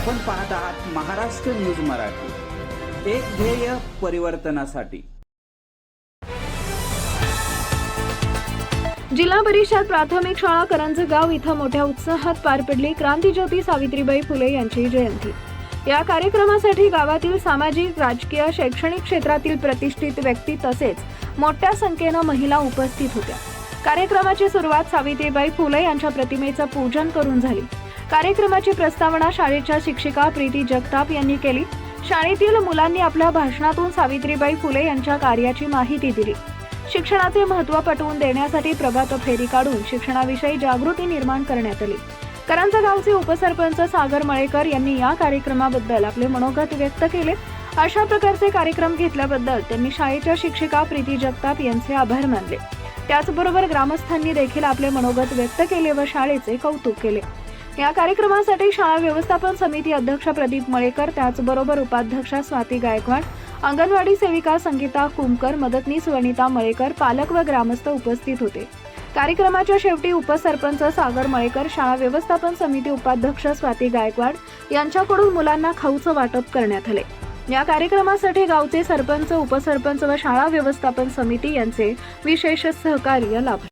पाहत आहात महाराष्ट्र न्यूज मराठी. एक ध्येय परिवर्तनासाठी. जिल्हा परिषद प्राथमिक शाळा करंजगाव इथं मोठ्या उत्साहात पार पडली क्रांतीज्योती सावित्रीबाई फुले यांची जयंती. या कार्यक्रमासाठी गावातील सामाजिक राजकीय शैक्षणिक क्षेत्रातील प्रतिष्ठित व्यक्ती तसेच मोठ्या संख्येनं महिला उपस्थित होत्या. कार्यक्रमाची सुरुवात सावित्रीबाई फुले यांच्या प्रतिमेचं पूजन करून झाली. कार्यक्रमाची प्रस्तावना शाळेच्या शिक्षिका प्रीती जगताप यांनी केली. शाळेतील मुलांनी आपल्या भाषणातून सावित्रीबाई फुले यांच्या कार्याची माहिती दिली. शिक्षणाचे महत्त्व पटवून देण्यासाठी प्रभात फेरी काढून शिक्षणाविषयी जागृती निर्माण करण्यात आली. करंजा गावचे उपसरपंच सागर मळेकर यांनी या कार्यक्रमाबद्दल आपले मनोगत व्यक्त केले. अशा प्रकारचे कार्यक्रम घेतल्याबद्दल त्यांनी शाळेच्या शिक्षिका प्रीती जगताप यांचे आभार मानले. त्याचबरोबर ग्रामस्थांनी देखील आपले मनोगत व्यक्त केले व शाळेचे कौतुक केले. या कार्यक्रमासाठी शाळा व्यवस्थापन समिती अध्यक्ष प्रदीप मळेकर त्याचबरोबर उपाध्यक्षा स्वाती गायकवाड अंगणवाडी सेविका संगीता कुमकर मदतनीस वनिता मळेकर पालक व ग्रामस्थ उपस्थित होते. कार्यक्रमाच्या शेवटी उपसरपंच सागर मळेकर शाळा व्यवस्थापन समिती उपाध्यक्ष स्वाती गायकवाड यांच्याकडून मुलांना खाऊचं वाटप करण्यात आले. या कार्यक्रमासाठी गावचे सरपंच उपसरपंच व शाळा व्यवस्थापन समिती यांचे विशेष सहकार्य लाभले.